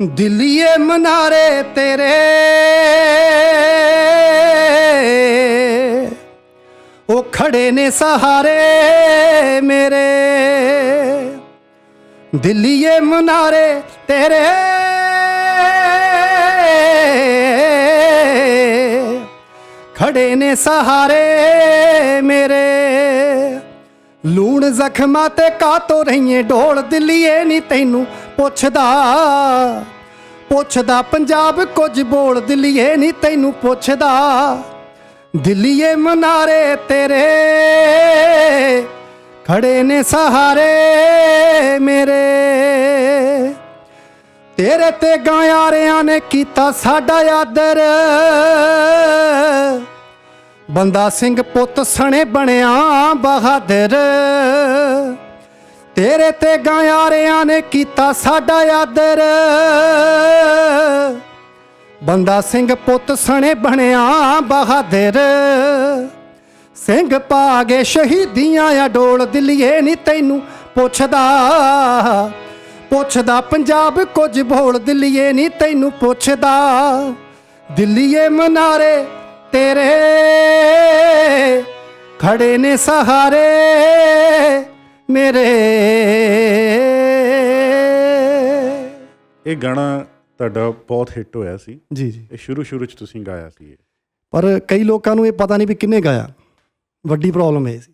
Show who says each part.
Speaker 1: ਦਿੱਲੀਏ ਮਨਾਰੇ ਤੇਰੇ ਉਹ ਖੜੇ ਨੇ ਸਹਾਰੇ ਮੇਰੇ ਦਿੱਲੀਏ ਮਨਾਰੇ ਤੇਰੇ ਖੜੇ ਨੇ ਸਹਾਰੇ ਮੇਰੇ ਲੂਣ ਜ਼ਖਮਾਂ ਤੇ ਕਾਤੋਂ ਰਹੀਏ ਢੋਲ ਦਿੱਲੀਏ ਨਹੀਂ ਤੈਨੂੰ ਪੁੱਛਦਾ ਪੁੱਛਦਾ, ਪੰਜਾਬ ਕੁਝ ਬੋਲ ਦਿੱਲੀਏ ਨਹੀਂ ਤੈਨੂੰ ਪੁੱਛਦਾ। ਦਿੱਲੀਏ ਮਨਾਰੇ ਤੇਰੇ, ਖੜੇ ਨੇ ਸਹਾਰੇ ਮੇਰੇ। ਤੇਰੇ ਤੇ ਗਾਇਆਰਿਆਂ ਨੇ ਕੀਤਾ ਸਾਡਾ ਆਦਰ। ਬੰਦਾ ਸਿੰਘ ਪੁੱਤ ਸਣੇ ਬਣਿਆ ਬਹਾਦਰ। ਤੇਰੇ ਤੇ ਗਾਇਆਰਿਆਂ ਨੇ ਕੀਤਾ ਸਾਡਾ ਆਦਰ। ਬੰਦਾ ਸਿੰਘ ਪੁੱਤ ਸਣੇ ਬਣਿਆ ਬਹਾਦਰ। ਸਿੰਘ ਪਾਗੇ ਸ਼ਹੀਦੀਆਂ ਆ ਡੋਲ ਦਿੱਲੀਏ ਨਹੀਂ ਤੈਨੂੰ ਪੁੱਛਦਾ। ਪੁੱਛਦਾ ਪੰਜਾਬ ਕੁਝ ਭੋਲ ਦਿੱਲੀਏ ਨਹੀਂ ਤੈਨੂੰ ਪੁੱਛਦਾ। ਦਿੱਲੀਏ ਮਨਾਰੇ ਤੇਰੇ ਖੜੇ ਨੇ ਸਹਾਰੇ। ਮੇਰੇ।
Speaker 2: ਇਹ ਗਾਣਾ ਤੁਹਾਡਾ ਬਹੁਤ ਹਿੱਟ ਹੋਇਆ ਸੀ।
Speaker 1: ਜੀ ਜੀ।
Speaker 2: ਇਹ ਸ਼ੁਰੂ ਸ਼ੁਰੂ ਚ ਤੁਸੀਂ ਗਾਇਆ ਸੀ ਇਹ।
Speaker 1: ਪਰ ਕਈ ਲੋਕਾਂ ਨੂੰ ਇਹ ਪਤਾ ਨਹੀਂ ਵੀ ਕਿੰਨੇ ਗਾਇਆ। ਵੱਡੀ ਪ੍ਰੋਬਲਮ ਇਹ ਸੀ।